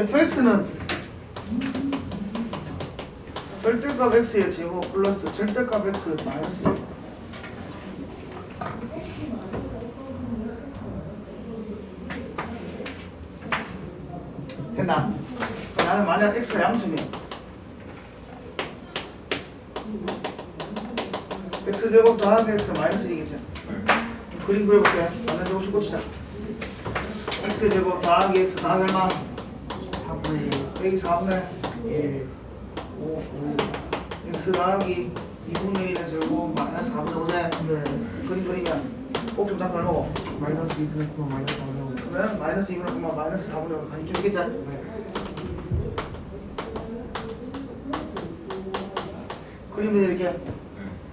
fx는 절대값 x의 제곱 플러스 절대값 x 마이너스 1 됐나? 나는 만약 x가 양수면 x제곱 더하기 x 마이너스 1이겠지 그림 그려볼게 제곱 씩 꽂히자 x제곱 더하기 x 더하기 얼마? 4분의 여기 4분의 1 5, 5 x 더하기 2분의 1의 제곱 마이너스 4분의 5네 네. 그림 그리면 꼭좀 잡고 얼마고? 마이너스 2분의 마이너스 4분의 그러면 마이너스 2분의 9만 마이너스 4분의 5 같이 줄겠지? 그림을 이렇게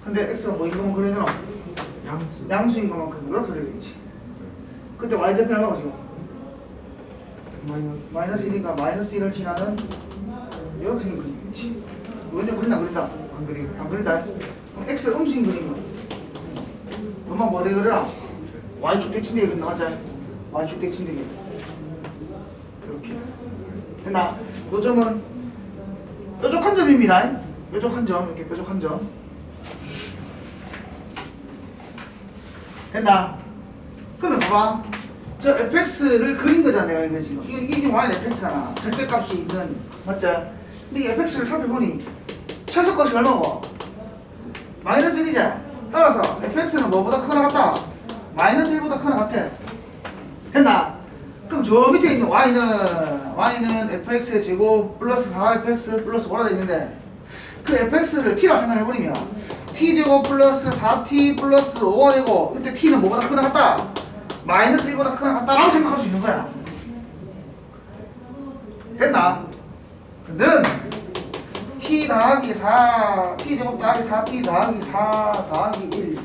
근데 x가 뭐인 것만 그려잖아 양수 양수인 것만큼 이렇게 그려야지 그때 y대표 얼마가 지금? 마이너스 마이너스 1이니까 마이너스 1을 지나는 이렇게 생긴 그림이겠지 이건데 그린다. 안 그린다? 안 그리고 안 그린다 x 음수인 그림은 엄마 뭐 되그려라. Y축 대칭되게 그린다 맞지? y축 대칭되게 이렇게. 됐나? 요점은 뾰족한 점입니다. 뾰족한 점 이렇게 뾰족한 점. 됐나? 그러면 봐봐 저 fx를 그린 거잖아요 이게 지금 이게, 이게 지금 y는 fx잖아 절대값이 있는 맞지? 근데 이 fx를 살펴보니 최소값이 얼마고? 마이너스 1이지? 따라서 fx는 뭐보다 크거나 같다? 마이너스 1보다 크거나 같아 됐나? 그럼 저 밑에 있는 y는 y는 fx의 제곱 플러스 4fx 플러스 뭐라 돼 있는데 그 fx를 t라 생각해버리면 t제곱 플러스 4t 플러스 5가 되고 그때 t는 뭐보다 크거나 같다? 마이너스 1보다 크거나 같다라고 생각할 수 있는 거야. 됐나? 는 t 더하기 4 t 제곱 더하기 4t 더하기 4 더하기 1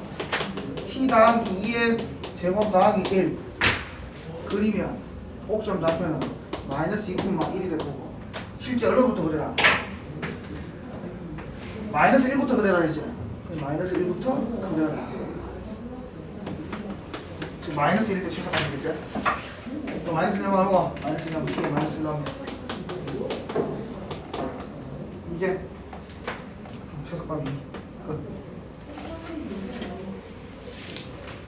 t 더하기 2의 제곱 더하기 1 그리면 옥점 좌표는 마이너스 2분 막 1이 되고 실제 얼마부터 그래라? 마이너스 1부터 그래라 했지 마이너스 1부터 그려라 마이너스 1때 최소값이겠지 또 마이너스 1만 하고 마이너스 1 하면 t 마이너스 1 하면 이제. 최소값이 끝